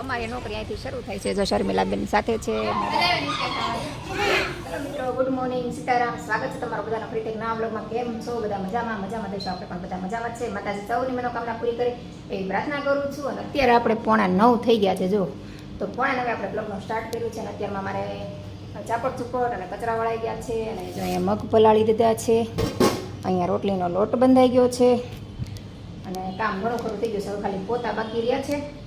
અમારી નોકરી અહીંથી શરૂ થાય છે. જો શર્મિલાબેન સાથે છે. Good morning Sitaram. સ્વાગત છે તમારું બધાનો ફરી નવા બ્લોગમાં કેમ છો? બધા મજામાં? મજામાં દઈશું આપણે પણ બધા મજામાં છે. માતાજી સૌની મનોકામના પૂરી કરે. એવી પ્રાર્થના કરું છું. અને અત્યારે આપણે પોણા નવ થઈ ગયા છે, જો. તો પોણા નવે આપણે બ્લોગનો સ્ટાર્ટ કર્યું છે. અને અત્યારમાં મારે ચાપડ ચુપડ અને કચરા વળાઈ ગયા છે. અને જો અહીંયા મગ પલાળી દીધા છે. અહીંયા રોટલીનો લોટ બંધાઈ ગયો છે. અને કામ ઘણું ખરું થઈ ગયું છે. ખાલી પોતા બાકી રહ્યા છે.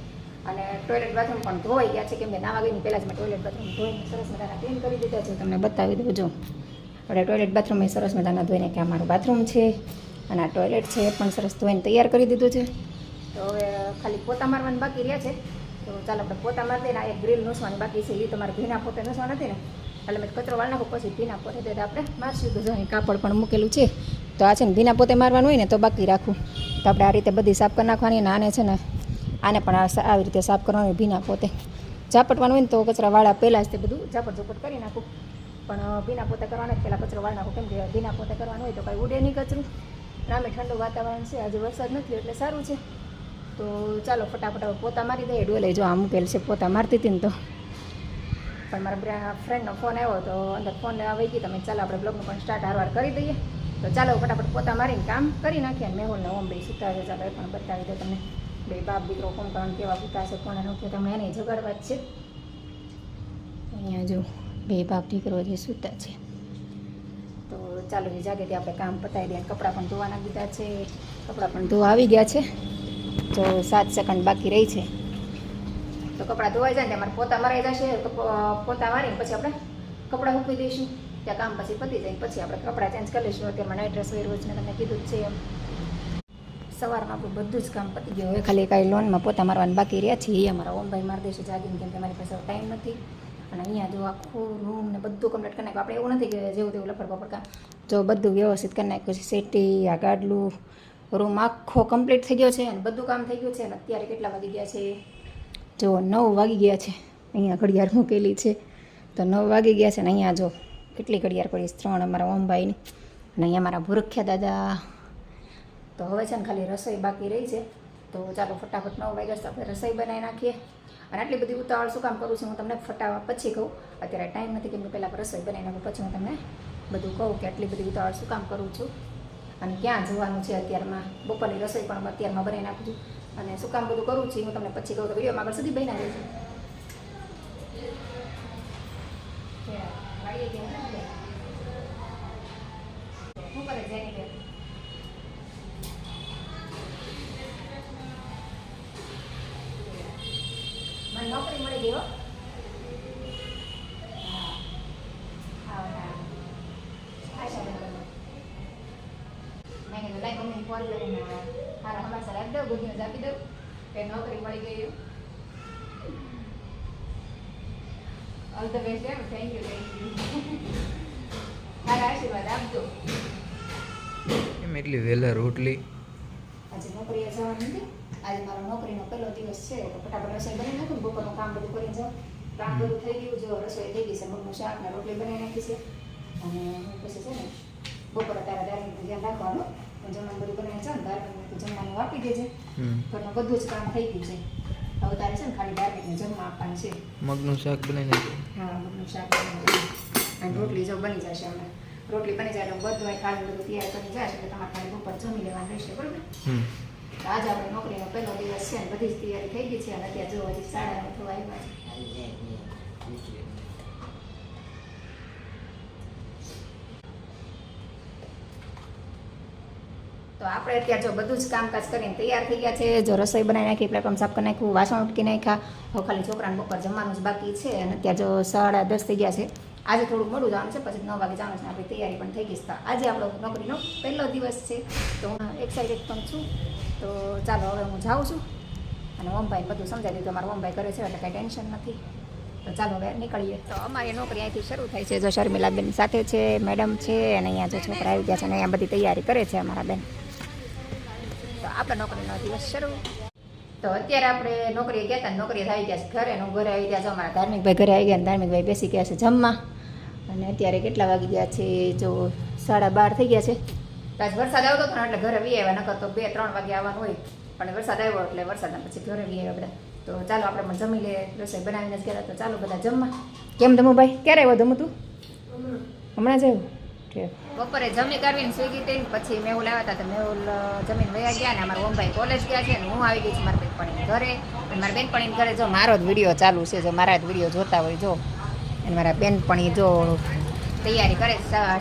અને ટોયલેટ બાથરૂમ પણ ધોવાઈ ગયા છે. કેમ કે નાવા ગઈને પહેલાં જ મેં ટોયલેટ બાથરૂમ ધોઈને સરસ મજાના ક્લીન કરી દીધા છે. તમને બતાવી દઉં, જો. આપણે ટોયલેટ બાથરૂમ એ સરસ મજાના ધોઈને કે અમારું બાથરૂમ છે અને આ ટોયલેટ છે એ પણ સરસ ધોઈને તૈયાર કરી દીધું છે. તો હવે ખાલી પોતા મારવાનું બાકી રહ્યા છે. તો ચાલો આપણે પોતા મારી દઈએ આ એક ગ્રીલ નૂસવાની બાકી છે. એ તમારે ભીના પોતે નસવા નથી ને? એટલે મેં કચરો વાળ નાખો, પછી ભીના પોતે તો આપણે મારશું. તો જોઈએ કાપડ પણ મૂકેલું છે. તો આ છે ને ભીના પોતે મારવાનું હોય ને તો બાકી રાખું. તો આપણે આ રીતે બધી સાફ કરી નાખવાની અને આને છે ને આને પણ આવી રીતે સાફ કરવાનું ભીના પોતે. ઝાપટવાનું હોય ને તો કચરાવાળા પહેલાં જ તે બધું ઝાપટ ઝપટ કરી નાખું. પણ ભીના પોતે કરવાના પહેલાં કચરો વાળી નાખું. કેમ કે ભીના પોતે કરવાનું હોય તો કાંઈ ઉડે નહીં કચરું. નામે ઠંડુ વાતાવરણ છે, આજે વરસાદ નથી, એટલે સારું છે. તો ચાલો, ફટાફટ પોતા મારી દઈએ, ડોલે જો આ મૂકેલ છે, પોતા મારતી હતી ને તો. પણ મારા ફ્રેન્ડનો ફોન આવ્યો તો અંદર ફોન લેવા વહી ગઈ તમે ચાલો, આપણે બ્લોગનું પણ સ્ટાર્ટ હારવાર કરી દઈએ. તો ચાલો, ફટાફટ પોતા મારીને કામ કરી નાખીએ અને મેહુલને ઓમ બે સુતા ચાલો એ પણ બતાવી દો તમને. બે બાપ દીકરો કોણ કરવાનું કેવા સુતા છે, કોણ નથી તમને એને જગાડવા જ છે? અહીંયા જો બે બાપ દીકરો જે સૂતા છે. તો ચાલો જે જાગે ત્યાં આપણે કામ પતાવી દઈએ. કપડાં પણ ધોવાના દીધા છે, કપડાં પણ ધોવા આવી ગયા છે. તો સાત સેકન્ડ બાકી રહી છે. તો કપડાં ધોવાઈ જાય ને અમારે પોતા મરાઈ જશે, તો પોતા મારીને પછી આપણે કપડાં મૂકી દઈશું. ત્યાં કામ પછી પતી જાય પછી આપણે કપડાં ચેન્જ કરી લઈશું. અત્યારે નાઇટ ડ્રેસ વેરવું છે ને તમને કીધું છે એમ. સવારમાં આપણું બધું જ કામ પતી ગયું. હવે ખાલી કાંઈ લોનમાં પોતા મારવાનું બાકી રહ્યા છે એ અમારા ઓમભાઈ મારી દેશે જાગીને, કેમ કે મારી પાસે ટાઈમ નથી. અને અહીંયા જો આખું રૂમ ને બધું કમ્પ્લીટ કરી નાખ્યું. આપણે એવું નથી કે જેવું તેવું લફડ કામ. જો બધું વ્યવસ્થિત કરી નાખ્યું છે. સેટી આ ગાડલું રૂમ આખો કમ્પ્લીટ થઈ ગયો છે અને બધું કામ થઈ ગયું છે. અને અત્યારે કેટલા વાગી ગયા છે? જો નવ વાગી ગયા છે. અહીંયા ઘડિયાળ મૂકેલી છે. તો નવ વાગી ગયા છે ને અહીંયા જો કેટલી ઘડિયાળ પડી? ત્રણ અમારા ઓમભાઈની. અને અહીંયા મારા ભૂરખ્યા દાદા. તો હવે છે ને ખાલી રસોઈ બાકી રહી છે. તો ચાલો ફટાફટ નવ વાગ્યા છે આપણે રસોઈ બનાવી નાખીએ. અને આટલી બધી ઉતાવળ શું કામ કરું છું હું તમને ફટાવા પછી કહું. અત્યારે ટાઈમ નથી કેમ કે પહેલાં રસોઈ બનાવી નાખું, પછી હું તમને બધું કહું કે આટલી બધી ઉતાવળ શું કામ કરું છું. અને ક્યાં જવાનું છે અત્યારમાં? બપોરની રસોઈ પણ અત્યારમાં બનાવી નાખું છું. અને શું કામ બધું કરું છું હું તમને પછી કહું. તો વિડીયોમાં આગળ સુધી બનાવી છું? શું કરે, જેની કે નોકરી મળી ગઈ ઓલ ધ બેસ્ટ એમ. થેન્ક યુ થેન્ક યુ મારા આશીર્વાદ આપજો. એમ એટલી વહેલા રોટલી? આજે નોકરીએ જવાની નથી. આજે મારો નોકરીનો પહેલો દિવસ છે. તો ફટાફટ રસોઈ બની નાખું બપોરનું કામ બધું કરીને જાઉં. કામ બધું થઈ ગયું જો રસોઈ થઈ ગઈ છે. મગનું શાક ને રોટલી બનાવી નાખી છે. અને પછી છે ને બપોરે તારા દારીનું ધ્યાન રાખવાનું. જમવાનું બધું બનાવી છે ને દારીનું જમવાનું આપી દેજે. ઘરનું બધું જ કામ થઈ ગયું છે. હવે તારે છે ને ખાલી દારીને જમવા આપવાનું છે. મગનું શાક બનાવી હા મગનું શાક બનાવવાનું. અને રોટલી જો બની જશે અમે રોટલી બની જાય એટલે બધું ખાલી બધું તૈયાર કરી જાય એટલે તમારે ખાલી બપોર જમી લેવાનું રહેશે બરોબર? હમ. આજે આપણે નોકરીનો પહેલો દિવસ છે ને બધી જ તૈયારી થઈ ગઈ છે અને અત્યારે જો હજી સાડા નવ થવા આવ્યા છે. તો આપણે અત્યારે જો બધું જ કામકાજ કરીને તૈયાર થઈ ગયા છે, જો રસોઈ બનાવી નાખી પ્લેટફોર્મ સાફ કરી નાખ્યું, વાસણ ઉટકી નાખ્યા, હવે ખાલી છોકરાને બપોર જમવાનું જ બાકી છે અને અત્યારે જો સાડા દસ થઈ ગયા છે. આજે થોડુંક મોડું જવાનું છે, પછી નવ વાગે જવાનું છે, આપણી તૈયારી પણ થઈ ગઈ છે. આજે આપણો નોકરીનો પહેલો દિવસ છે. તો હું એક્સાઇટેડ પણ છું. તો ચાલો હવે હું જાઉં છું અને ઓમભાઈ બધું સમજાવી દીધું. અમારા ઓમભાઈ કરે છે, એટલે કાંઈ ટેન્શન નથી. તો ચાલો હવે નીકળીએ. તો અમારી નોકરી અહીંથી શરૂ થાય છે. જો શર્મિલાબેન સાથે છે, મેડમ છે અને અહીંયા જો છોકરા આવી ગયા છે અને અહીંયા બધી તૈયારી કરે છે અમારા બેન. આપણે નોકરીનો દિવસ શરૂ. તો અત્યારે આપણે નોકરીએ ગયા હતા નોકરી આવી ગયા છે ઘરે હું ઘરે આવી ગયા છે અમારા ધાર્મિકભાઈ ઘરે આવી ગયા ધાર્મિકભાઈ બેસી ગયા છે જમવા. અને અત્યારે કેટલા વાગી ગયા છે? જો સાડા બાર થઈ ગયા છે. તો વરસાદ આવતો હતો ને એટલે ઘરે વી આવ્યા, નકર તો બે ત્રણ વાગે આવવાનું હોય. પણ વરસાદ આવ્યો એટલે વરસાદના પછી ઘરે વી આવ્યા બધા. તો ચાલો આપણે પણ જમી લઈએ. રસોઈ બનાવીને જ ગયા તો ચાલો બધા જમવા. કેમ તમે ભાઈ ક્યારે આવ્યો તમે તું? હમણાં જ આવ્યું. બપોરે જમી કરવીને સુઈ ગઈ હતી પછી મેહુલ આવ્યા હતા તો મેહુલ જમીન વયા ગયા ને અમારા ઓમભાઈ કોલેજ ગયા છે ને હું આવી ગઈ છું મારા બેનપણી ઘરે. અને મારા બેનપણીને ઘરે જો મારો જ વીડિયો ચાલુ છે, જો મારા જ વીડિયો જોતા હોય જો. અને મારા બેનપણી જો તૈયારી કરે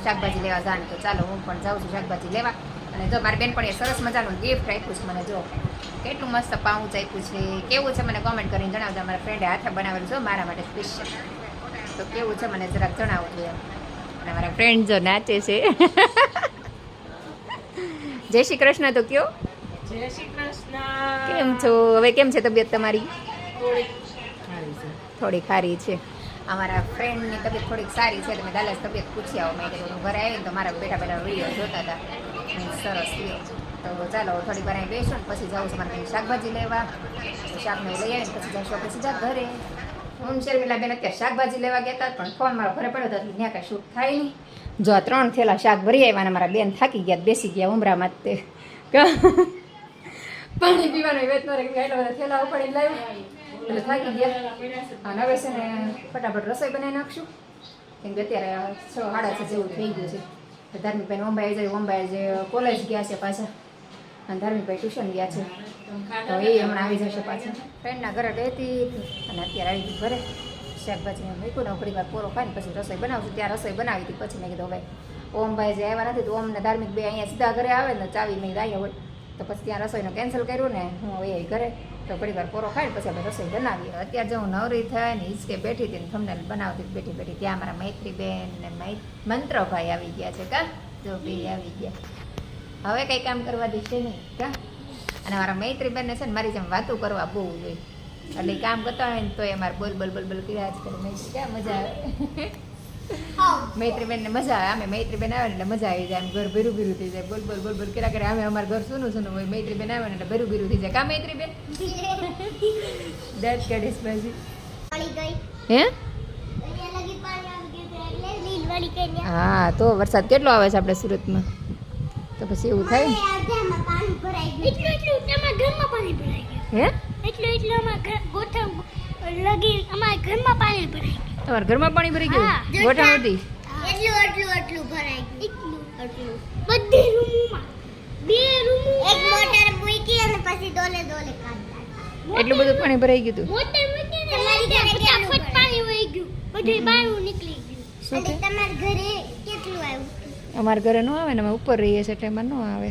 શાકભાજી લેવા જાણ તો ચાલો હું પણ જાઉં છું શાકભાજી લેવા. અને જો મારી બેનપણીએ સરસ મજાનું ગિફ્ટ આપ્યું છે મને જો. કેટલું મસ્ત પાઉચ આપ્યું છે. કેવું છે મને કોમેન્ટ કરીને જણાવજો. મારા ફ્રેન્ડે હાથે બનાવેલું છે મારા માટે સ્પેશિયલ તો કેવું છે મને જરાક જણાવજો એમ. અને મારા ફ્રેન્ડ જો નાચે છે. જય શ્રી કૃષ્ણ તો કયો? જય શ્રી કૃષ્ણ. કેમ છો? હવે કેમ છે તબિયત તમારી? થોડી ખારી છે. અમારા ફ્રેન્ડની તબિયત થોડીક સારી છે. તમે દાદા તબિયત પૂછી આવો. મેં કીધું ઘરે આવીને તો મારા બેઠા બેઠા વીડિયો જોતા હતા. સરસ તો ચાલો થોડી વાર અહીં બેસો ને પછી જાઉં છું. મારે શાકભાજી લેવા. શાકને લઈ આવીને પછી જશો પછી જા ઘરે. હું શર્મિલા બેન અત્યારે શાકભાજી લેવા ગયા પણ ફોન મારો ઘરે પડ્યો હતો ત્યાં કાંઈ શૂટ થાય નહીં. જો આ ત્રણ થેલા શાક ભરી આવ્યા મારા બેન થાકી ગયા, બેસી ગયા ઉમરામાં તે પાણી પીવાનું વેત નો થેલા ઉપાડી લાવ્યું. એટલે થાકી ગયા. અને હવે છે ને ફટાફટ રસોઈ બનાવી નાખશું. કેમ કે અત્યારે છ સાડા છ જેવું થઈ ગયું છે. ધાર્મિક બેન ઓંબાઈ જાય ઓંબાઈ જે કોલેજ ગયા છે પાછા. ધાર્મિકભાઈ ટ્યુશન ગયા છે. તો એ હમણાં આવી જશે પાછા. ફ્રેન્ડના ઘરે ગઈ હતી અને અત્યારે આવી ગયું ઘરે. શાકભાજી મૂક્યું ને ઘડી વાર પૂરો ખાઈને પછી રસોઈ બનાવશું ત્યાં રસોઈ બનાવી હતી પછી મેં કીધું ભાઈ ઓમભાઈ જે આવ્યા નથી તો ઓમને ધાર્મિક બે અહીંયા સીધા ઘરે આવે ને ચાવી મેં અહીંયા હોય. તો પછી ત્યાં રસોઈનું કેન્સલ કર્યું ને હું હવે ઘરે. તો ઘણી વાર પૂરો ખાઈને પછી આપણે રસોઈ બનાવીએ. અત્યારે જે હું નવરી થાય ને હિંચકે બેઠી હતી ને થમને બનાવતી બેઠી બેઠી. ત્યાં મારા મૈત્રીબેન ને મંત્રભાઈ આવી ગયા છે કા? જો બે આવી ગયા. હવે કંઈ કામ કરવા દેશે નહીં કા? અને મારા મૈત્રીબેનને છે ને મારી જેમ વાતો કરવા બહુ જોઈએ. એટલે કામ કરતા હોય ને તો એ મારે બોલ બોલ બોલ બોલ કર્યા જ કરે. મૈત્રી ક્યાં મજા આવે? મૈત્રી બેનને મજા આવે. અમે મૈત્રીબેન આવે એટલે મજા આવી જાય. આમ ઘર ભેરું ભીરું થઈ જાય. બોલ બોલ બોલ બોલ કર્યા કરે. અમે અમારું ઘર સુનું સુનું હોય. મૈત્રીબેન આવે ને એટલે ભેરું ભીરું થઈ જાય. કા મૈત્રીબેન દાંત કાઢીશ પાછી. હે? હા તો વરસાદ કેટલો આવે છે આપણે સુરતમાં? તો પછી એવું થાય? ને અડધામાં પાણી ભરાઈ ગયું એટલું એટલું તમારા ઘરમાં પાણી ભરાઈ ગયું. હે? એટલું એટલું અમારા લગી અમારા ઘરમાં પાણી ભરાઈ ગયું. તમારા ઘરમાં પાણી ભરાઈ ગયું? ગોઠણ હતી એટલું એટલું એટલું ભરાઈ ગયું. એટલું. એટલું. બધી રૂમોમાં. બે રૂમો એક મોટર મૂકી અને પછી ડોલે ડોલે કાઢતા. એટલું બધું પાણી ભરાઈ ગયું મોટર મૂકી ને તમારી ઘરે ફટાફટ પાણી વહી ગયું. બધું બહાર નીકળી ગયું. શું તમારા ઘરે અમારા ઘરે ન આવે ને અમે ઉપર રહીએ છીએ એટલે એમાં ન આવે.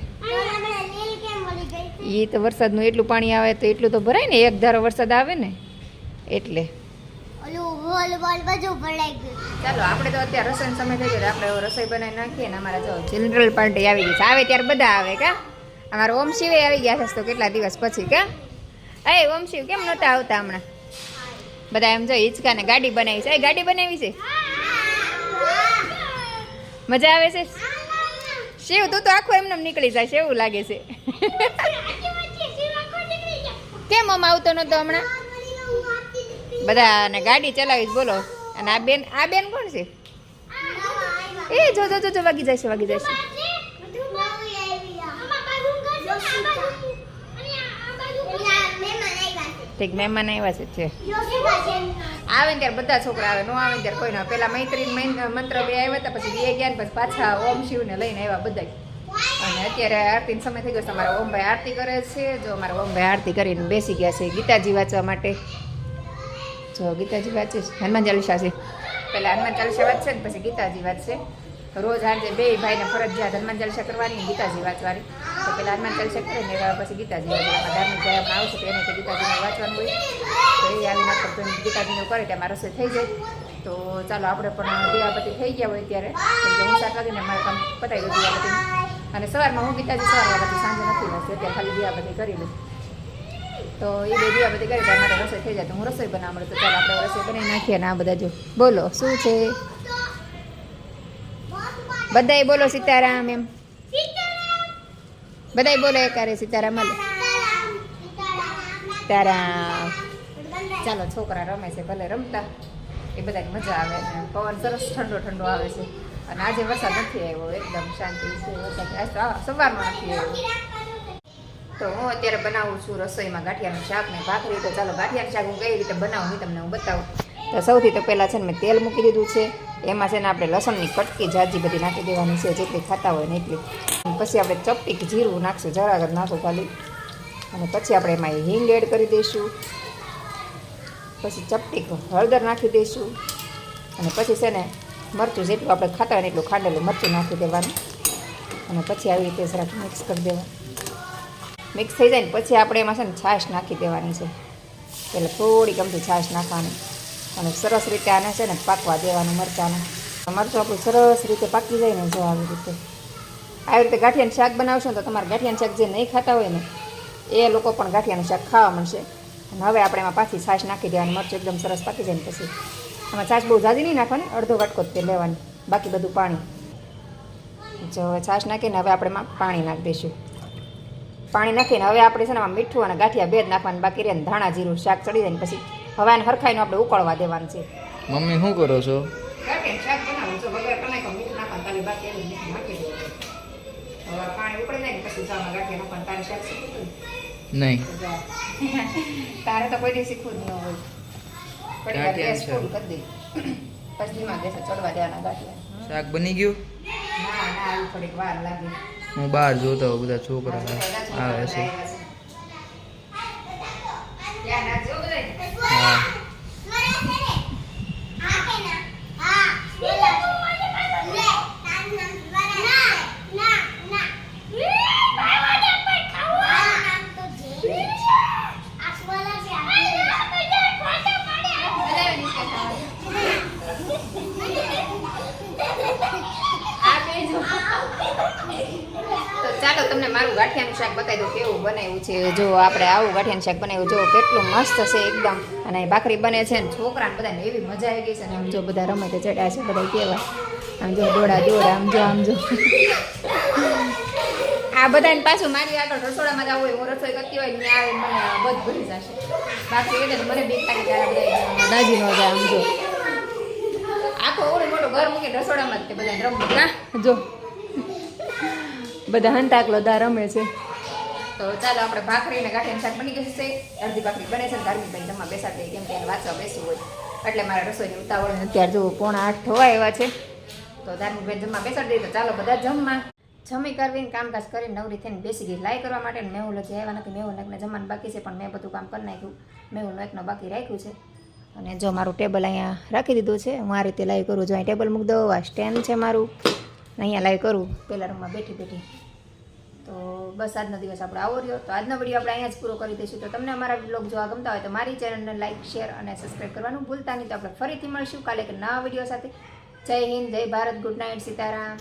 એ તો વરસાદનું એટલું પાણી આવે તો એટલું તો ભરાય ને એક ધારો વરસાદ આવે ને એટલે. ચાલો આપણે તો અત્યારે રસોઈનો સમય થઈ ગયો આપણે રસોઈ બનાવી નાખીએ ને અમારા જો જનરલ પાર્ટી આવી ગઈ છે. આવે ત્યારે બધા આવે કા? અમારા ઓમ શિવે આવી ગયા છે તો કેટલા દિવસ પછી કા? એ ઓમ શિવ કેમ નહોતા આવતા હમણાં? બધા એમ જો હિંચકાને ગાડી બનાવી છે. એ ગાડી બનાવી છે? મજા આવે છે? શિવ, તું તો આખું એમને એમ નીકળી જાય છે, એવું લાગે છે. કેમ આમ આવતો નતો હમણાં? બધાને ગાડી ચલાવી બોલો. અને આ બેન આ બેન કોણ છે? એ જો જો જો વાગી જાય છે, વાગી જાય છે. ઠીક, મહેમાન આવ્યા છે. આવે ત્યારે બધા છોકરા આવે, નો આવે ને ત્યારે કોઈ ના પેલા મૈત્રી મંત્ર બે આવ્યા હતા, પછી બે ગયા પછી પાછા ઓમ શિવને લઈને આવ્યા બધા. અને અત્યારે આરતીનો સમય થઈ ગયો છે, અમારા ઓમભાઈ આરતી કરે છે. જો અમારા ઓમભાઈ આરતી કરીને બેસી ગયા છે ગીતાજી વાંચવા માટે. જો ગીતાજી વાંચે છે. હનુમાન ચાલીસા છે. પહેલાં હનુમાન ચાલીસા વાંચશે ને પછી ગીતાજી વાંચશે રોજ આજે બે ભાઈને ફરજિયાત હનુમાન ચાલીસા કરવાની ગીતાજી વાંચવાની. પહેલા હનુમાન ચાલીસા કરે ને પછી ગીતાજી ધાર્મિક વ્યાયામ આવશે તો એને ગીતાજીને વાંચવાનું હોય. તો એ આવી નાખો તો ગીતાજીનું કરે ત્યાં મારો રસોઈ થઈ જાય. તો ચાલો આપણે પણ દિવાપતિ થઈ ગયા હોય ત્યારે. કે હું સાત વાગીને મારે કામ પતાવી દઉં દિવાપતિ અને સવારમાં હું ગીતાજી સવાર વાગ્યાથી સાંજે નથી વાંચતી ત્યાં ખાલી દિવાપતિ કરી લઉં. તો એ બે દિવાપતિ કરી તો મારે રસોઈ થઈ જાય. તો હું રસોઈ બનાવવા મળે તો ચાલો આપણે રસોઈ બનાવી નાખીએ ને આ બધા જો. બોલો, શું છે? બધાય બોલો સીતારામ એમ. બધાય બોલો એકારે સીતારામ હાલો સીતારામ ચાલો, છોકરા રમે છે, ભલે રમતા. એ બધાને મજા આવે પવન સરસ ઠંડો ઠંડો આવે છે. અને આજે વરસાદ નથી આવ્યો, એકદમ શાંતિ છે, વરસાદ સવારમાં નથી આવ્યો. તો હું અત્યારે બનાવું છું રસોઈમાં ગાંઠિયાનું શાક ને ભાખરી. તો ચાલો, ગાંઠિયાનું શાક હું કઈ રીતે બનાવું એ તમને હું બતાવું. તો સૌથી તો પહેલાં છે ને મેં તેલ મૂકી દીધું છે. એમાં છે ને આપણે લસણની કટકી જાજી બધી નાખી દેવાની છે જેટલી ખાતા હોય ને એટલી. પછી આપણે ચપટી જીરું નાખશું જરાગર નાખો ખાલી. અને પછી આપણે એમાં હિંગ એડ કરી દઈશું. પછી ચપટી હળદર નાખી દઈશું. અને પછી છે ને મરચું જેટલું આપણે ખાતા હોય એટલું ખાંડેલું મરચું નાખી દેવાનું. અને પછી આવી રીતે જરાક મિક્સ કરી દેવાનું. મિક્સ થઈ જાય ને પછી આપણે એમાં છે ને છાશ નાખી દેવાની છે. એટલે થોડી ગમતી છાશ નાખવાની. અને સરસ રીતે આને છે ને પાકવા દેવાનું મરચાંને. મરચું આપણું સરસ રીતે પાકી જાય ને જો આવી રીતે. આવી રીતે ગાંઠિયાનું શાક બનાવશો ને તો તમારે ગાંઠિયાનું શાક જે નહીં ખાતા હોય ને, એ લોકો પણ ગાંઠિયાનું શાક ખાવા મળશે. અને હવે આપણે એમાં પાછી છાશ નાખી દેવાની, મરચું એકદમ સરસ પાકી જાય ને પછી. એમાં છાશ બહુ જાજી નહીં નાખવાની, અડધો વાટકો જ તે લેવાની, બાકી બધું પાણી. જો હવે છાશ નાખીને હવે આપણે એમાં પાણી નાખી દઈશું. પાણી નાખીને હવે આપણે છે ને આમાં મીઠું અને ગાંઠિયા બે જ નાખવાનું બાકી રહે ધાણા જીરું, શાક ચડી જાય ને પછી હવે આને હરખાઈને આપણે ઉકળવા દેવાનું છે. મમ્મી શું કરો છો? ને તારે નહીં. તારે તો કોઈ શીખવું જ ન હોય. ઘણી ગેસ ફૂલ કરી દઈ. પછી ધીમા ગેસે ચડવા દેવાના ગાંઠિયા. શાક બની ગયું? ના ના આવી થોડીક વાર લાગે. હું બહાર જોતો હોઉં બધા છોકરા આવે છે ત્યાં નાખજો બધાય. હા તો ચાલો તમને મારું ગાંઠિયાનું શાક બતાવી દઉં કેવું બનાવ્યું છે. જો આપણે આવું ગાંઠિયાનું શાક બનાવ્યું, જો કેટલું મસ્ત છે એકદમ. અને ભાખરી બને છે ને છોકરાને બધાને એવી મજા આવી ગઈ છે ને આમ જો બધા રમે તે ચડ્યા છે, બધા કેવા. આમ જો દોડા દોડા, આમ જો આમ જો. આ બધાને પાછું મારી આગળ રસોડામાં જવું હોય, હું રસોઈ કરતી હોય ને આવે મને બધ ભરી જશે. બાકી એટલે મને બીક લાગે ત્યારે બધા દાજી ન જાય, આમ જો. આખો ઓલું મોટું ઘર મૂકીને રસોડામાં જ તે બધા રમવું. ના, જો. બધા હંતાકલો દા રમે છે. તો ચાલો આપણે ભાખરીને અને શાક બની ગયું છે. અડધી ભાખરી બને છે ધાર્મિક ભાઈ જમવા બેસાડી દઈએ કેમ કે એને વાંચવા બેસવું હોય. એટલે મારે રસોઈની ઉતાવળ અત્યારે જો પોણા આઠ થવા આવ્યા છે. તો ધાર્મિક ભાઈ જમવા બેસાડી દઈએ તો ચાલો બધા જમવા. જમી કરવીને કામકાજ કરીને નવરી થઈને બેસી ગઈ. લાઈ કરવા માટે ને મેહુલ હજી આવ્યા નથી મેહુલ એકને જમવાનું બાકી છે, પણ મેં બધું કામ કરી નાખ્યું. મેહુલનું એકનો બાકી રાખ્યું છે. અને જો મારું ટેબલ અહીંયા રાખી દીધું છે, હું આ રીતે લાઈવ કરું જો અહીં ટેબલ મૂકી દઉં, આ સ્ટેન્ડ છે મારું. અહીંયા લાઈવ કરું. પહેલાં રૂમમાં બેઠી બેઠી. તો બસ આજનો દિવસ આપણો આવો રહ્યો. તો આજનો વીડિયો આપણે અહીંયા જ પૂરો કરી દઈશું. તો તમને અમારા બ્લોગ જોવા ગમતા હોય તો મારી ચેનલને લાઈક શેર અને સબસ્ક્રાઈબ કરવાનું ભૂલતા નહીં. તો આપણે ફરીથી મળીશું કાલે એક નવા વીડિયો સાથે. જય હિન્દ જય ભારત ગુડ નાઇટ સીતારામ.